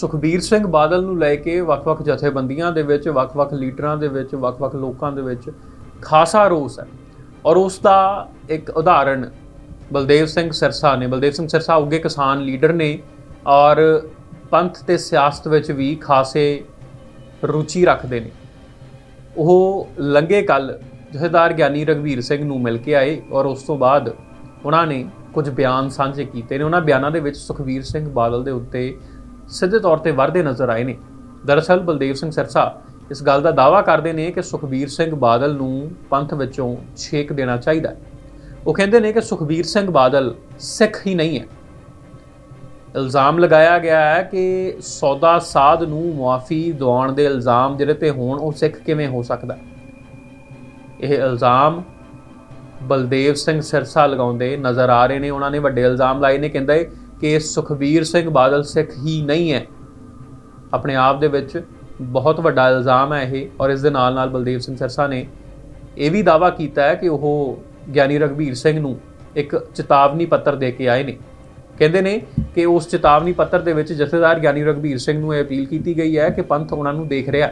ਸੁਖਬੀਰ ਸਿੰਘ ਬਾਦਲ ਨੂੰ ਲੈ ਕੇ ਵੱਖ-ਵੱਖ ਜਥੇਬੰਦੀਆਂ ਦੇ ਵਿੱਚ, ਵੱਖ-ਵੱਖ ਲੀਡਰਾਂ ਦੇ ਵਿੱਚ, ਵੱਖ-ਵੱਖ ਲੋਕਾਂ ਦੇ ਵਿੱਚ ਖਾਸਾ ਰੋਸ ਹੈ। ਔਰ ਉਸ ਦਾ ਇੱਕ ਉਦਾਹਰਣ ਬਲਦੇਵ ਸਿੰਘ ਸਿਰਸਾ ਨੇ। ਬਲਦੇਵ ਸਿੰਘ ਸਿਰਸਾ ਉੱਗੇ ਕਿਸਾਨ ਲੀਡਰ ਨੇ ਔਰ ਪੰਥ ਤੇ ਸਿਆਸਤ ਵਿੱਚ ਵੀ ਖਾਸੇ ਰੁਚੀ ਰੱਖਦੇ ਨੇ। ਉਹ ਲੰਗੇ ਕੱਲ ਜਥੇਦਾਰ ਗਿਆਨੀ ਰਗਵੀਰ ਸਿੰਘ ਨੂੰ ਮਿਲ ਕੇ ਆਏ ਔਰ ਉਸ ਤੋਂ ਬਾਅਦ ਉਹਨਾਂ ਨੇ ਕੁਝ ਬਿਆਨ ਸਾਂਝੇ ਕੀਤੇ ਨੇ। ਉਹਨਾਂ ਬਿਆਨਾਂ ਦੇ ਵਿੱਚ ਸੁਖਵੀਰ ਸਿੰਘ ਬਾਦਲ ਦੇ ਉੱਤੇ ਸਿੱਧੇ ਤੌਰ ਤੇ ਵਰਦੇ ਨਜ਼ਰ ਆਏ ਨੇ। ਦਰਅਸਲ ਬਲਦੇਵ ਸਿੰਘ ਸਿਰਸਾ ਇਸ ਗੱਲ ਦਾ ਦਾਅਵਾ ਕਰਦੇ ਨੇ ਕਿ ਸੁਖਬੀਰ ਸਿੰਘ ਬਾਦਲ ਨੂੰ ਪੰਥ ਵਿੱਚੋਂ ਛੇਕ ਦੇਣਾ ਚਾਹੀਦਾ ਹੈ। ਉਹ ਕਹਿੰਦੇ ਨੇ ਕਿ ਸੁਖਬੀਰ ਸਿੰਘ ਬਾਦਲ ਸਿੱਖ ਹੀ ਨਹੀਂ ਹੈ। ਇਲਜ਼ਾਮ ਲਗਾਇਆ ਗਿਆ ਹੈ ਕਿ ਸੌਦਾ ਸਾਧ ਨੂੰ ਮੁਆਫੀ ਦਿਵਾਉਣ ਦੇ ਇਲਜ਼ਾਮ ਜਿਹੜੇ ਤੇ ਹੋਣ, ਉਹ ਸਿੱਖ ਕਿਵੇਂ ਹੋ ਸਕਦਾ ਇਹ ਇਲਜ਼ਾਮ ਬਲਦੇਵ ਸਿੰਘ ਸਿਰਸਾ ਲਗਾਉਂਦੇ ਨਜ਼ਰ ਆ ਰਹੇ ਨੇ। ਉਹਨਾਂ ਨੇ ਵੱਡੇ ਇਲਜ਼ਾਮ ਲਾਏ ਨੇ, ਕਹਿੰਦੇ ਕਿ ਸੁਖਬੀਰ ਸਿੰਘ ਬਾਦਲ ਸਿੱਖ ਹੀ ਨਹੀਂ ਹੈ। ਆਪਣੇ ਆਪ ਦੇ ਵਿੱਚ ਬਹੁਤ ਵੱਡਾ ਇਲਜ਼ਾਮ ਹੈ ਇਹ ਔਰ ਇਸ ਦੇ ਨਾਲ ਨਾਲ ਬਲਦੇਵ ਸਿੰਘ ਸਿਰਸਾ ਨੇ ਇਹ ਵੀ ਦਾਅਵਾ ਕੀਤਾ ਹੈ ਕਿ ਉਹ ਗਿਆਨੀ ਰਗਵੀਰ ਸਿੰਘ ਨੂੰ ਇੱਕ ਚੇਤਾਵਨੀ ਪੱਤਰ ਦੇ ਕੇ ਆਏ ਨੇ। ਕਹਿੰਦੇ ਨੇ ਕਿ ਉਸ ਚੇਤਾਵਨੀ ਪੱਤਰ ਦੇ ਵਿੱਚ ਜਥੇਦਾਰ ਗਿਆਨੀ ਰਗਵੀਰ ਸਿੰਘ ਨੂੰ ਇਹ ਅਪੀਲ ਕੀਤੀ ਗਈ ਹੈ ਕਿ ਪੰਥ ਉਹਨਾਂ ਨੂੰ ਦੇਖ ਰਿਹਾ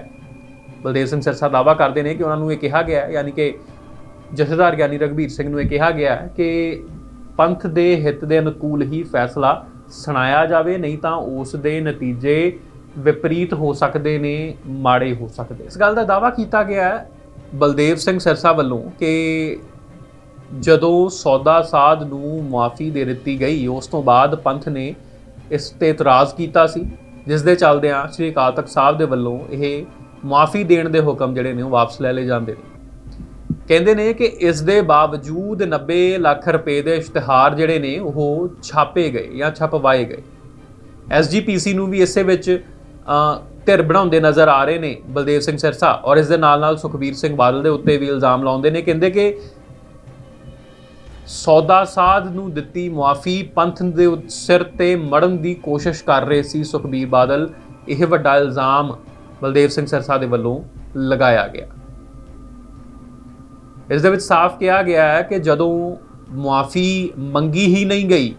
ਬਲਦੇਵ ਸਿੰਘ ਸਿਰਸਾ ਦਾਅਵਾ ਕਰਦੇ ਨੇ ਕਿ ਉਹਨਾਂ ਨੂੰ ਇਹ ਕਿਹਾ ਗਿਆ ਹੈ, ਯਾਨੀ ਕਿ ਜਥੇਦਾਰ ਗਿਆਨੀ ਰਗਵੀਰ ਸਿੰਘ ਨੂੰ ਇਹ ਕਿਹਾ ਗਿਆ ਹੈ ਕਿ ਪੰਥ ਦੇ ਹਿੱਤ ਦੇ ਅਨੁਕੂਲ ਹੀ ਫੈਸਲਾ ਸੁਣਾਇਆ ਜਾਵੇ, ਨਹੀਂ ਤਾਂ ਉਸ ਦੇ ਨਤੀਜੇ ਵਿਪਰੀਤ ਹੋ ਸਕਦੇ ਨੇ, ਮਾੜੇ ਹੋ ਸਕਦੇ। ਇਸ ਗੱਲ ਦਾ ਦਾਅਵਾ ਕੀਤਾ ਗਿਆ ਹੈ ਬਲਦੇਵ ਸਿੰਘ ਸਿਰਸਾ ਵੱਲੋਂ ਕਿ ਜਦੋਂ ਸੌਦਾ ਸਾਧ ਨੂੰ ਮਾਫੀ ਦੇ ਦਿੱਤੀ ਗਈ, ਉਸ ਤੋਂ ਬਾਅਦ ਪੰਥ ਨੇ ਇਸ ਤੇ ਇਤਰਾਜ਼ ਕੀਤਾ ਸੀ, ਜਿਸ ਦੇ ਚੱਲਦਿਆਂ ਸ੍ਰੀ ਅਕਾਲ ਤਖਤ ਸਾਹਿਬ ਦੇ ਵੱਲੋਂ ਇਹ ਮਾਫੀ ਦੇਣ ਦੇ ਹੁਕਮ ਜਿਹੜੇ ਨੇ ਉਹ ਵਾਪਸ ਲੈ ਲਏ ਜਾਂਦੇ ਨੇ। ਕਹਿੰਦੇ ਨੇ ਕਿ ਇਸ ਦੇ ਬਾਵਜੂਦ 90 ਲੱਖ ਰੁਪਏ ਦੇ ਇਸ਼ਤਿਹਾਰ ਜਿਹੜੇ ਨੇ ਉਹ ਛਾਪੇ ਗਏ ਜਾਂ ਛਪਵਾਏ ਗਏ। ਐਸਜੀਪੀਸੀ ਨੂੰ ਵੀ ਇਸੇ ਵਿੱਚ ਅ, ਧਿਰ ਬਣਾਉਂਦੇ ਨਜ਼ਰ ਆ ਰਹੇ ਨੇ ਬਲਦੇਵ ਸਿੰਘ ਸਿਰਸਾ ਔਰ ਇਸ ਦੇ ਨਾਲ ਨਾਲ ਸੁਖਬੀਰ ਸਿੰਘ ਬਾਦਲ ਦੇ ਉੱਤੇ ਵੀ ਇਲਜ਼ਾਮ ਲਾਉਂਦੇ ਨੇ ਕਹਿੰਦੇ ਕਿ ਸੌਦਾ ਸਾਧ ਨੂੰ ਦਿੱਤੀ ਮੁਆਫੀ ਪੰਥ ਦੇ ਸਿਰ ਤੇ ਮੜਨ ਦੀ ਕੋਸ਼ਿਸ਼ ਕਰ ਰਹੇ ਸੀ ਸੁਖਬੀਰ ਬਾਦਲ। ਇਹ ਵੱਡਾ ਇਲਜ਼ਾਮ ਬਲਦੇਵ ਸਿੰਘ ਸਿਰਸਾ ਦੇ ਵੱਲੋਂ ਲਗਾਇਆ ਗਿਆ। ਇਸ ਦੇ ਵਿੱਚ ਸਾਫ਼ ਕਿਹਾ ਗਿਆ ਹੈ ਕਿ ਜਦੋਂ ਮੁਆਫੀ ਮੰਗੀ ਹੀ ਨਹੀਂ ਗਈ,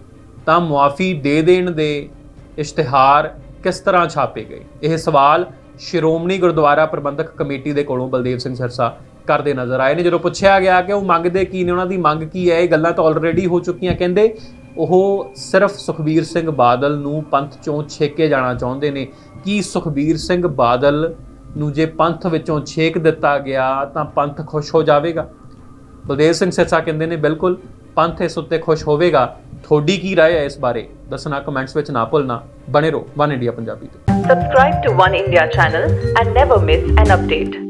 ਤਾਂ ਮੁਆਫੀ ਦੇ ਦੇਣ ਦੇ ਇਸ਼ਤਿਹਾਰ ਕਿਸ ਤਰ੍ਹਾਂ ਛਾਪੇ ਗਏ? ਇਹ ਸਵਾਲ ਸ਼੍ਰੋਮਣੀ ਗੁਰਦੁਆਰਾ ਪ੍ਰਬੰਧਕ ਕਮੇਟੀ ਦੇ ਕੋਲੋਂ ਬਲਦੇਵ ਸਿੰਘ ਸਰਸਾ ਕਰਦੇ ਨਜ਼ਰ ਆਏ ਨੇ। ਜਦੋਂ ਪੁੱਛਿਆ ਗਿਆ ਕਿ ਉਹ ਮੰਗਦੇ ਕੀ ਨੇ, ਉਹਨਾਂ ਦੀ ਮੰਗ ਕੀ ਹੈ? ਇਹ ਗੱਲਾਂ ਤਾਂ ਆਲਰੇਡੀ ਹੋ ਚੁੱਕੀਆਂ। ਕਹਿੰਦੇ ਉਹ ਸਿਰਫ ਸੁਖਬੀਰ ਸਿੰਘ ਬਾਦਲ ਨੂੰ ਪੰਥ ਚੋਂ ਛੇਕੇ ਜਾਣਾ ਚਾਹੁੰਦੇ ਨੇ। ਕੀ ਸੁਖਬੀਰ ਸਿੰਘ ਬਾਦਲ ਨੂੰ ਜੇ ਪੰਥ ਵਿੱਚੋਂ ਛੇਕ ਦਿੱਤਾ ਗਿਆ ਤਾਂ ਪੰਥ ਖੁਸ਼ ਹੋ ਜਾਵੇਗਾ ਬਲਦੇਵ ਸਿੰਘ ਸਿਰਸਾ ਕਹਿੰਦੇ ਨੇ ਬਿਲਕੁਲ ਪੰਥ ਇਸ ਉੱਤੇ ਖੁਸ਼ ਹੋਵੇਗਾ ਤੁਹਾਡੀ ਕੀ رائے ਹੈ ਇਸ ਬਾਰੇ ਦੱਸਣਾ ਕਮੈਂਟਸ ਵਿੱਚ ਨਾ ਭੁੱਲਣਾ ਬਣੇ ਰਹੋ ਵਨ ਇੰਡੀਆ ਪੰਜਾਬੀ ਤੇ Subscribe to One India channel and never miss an update.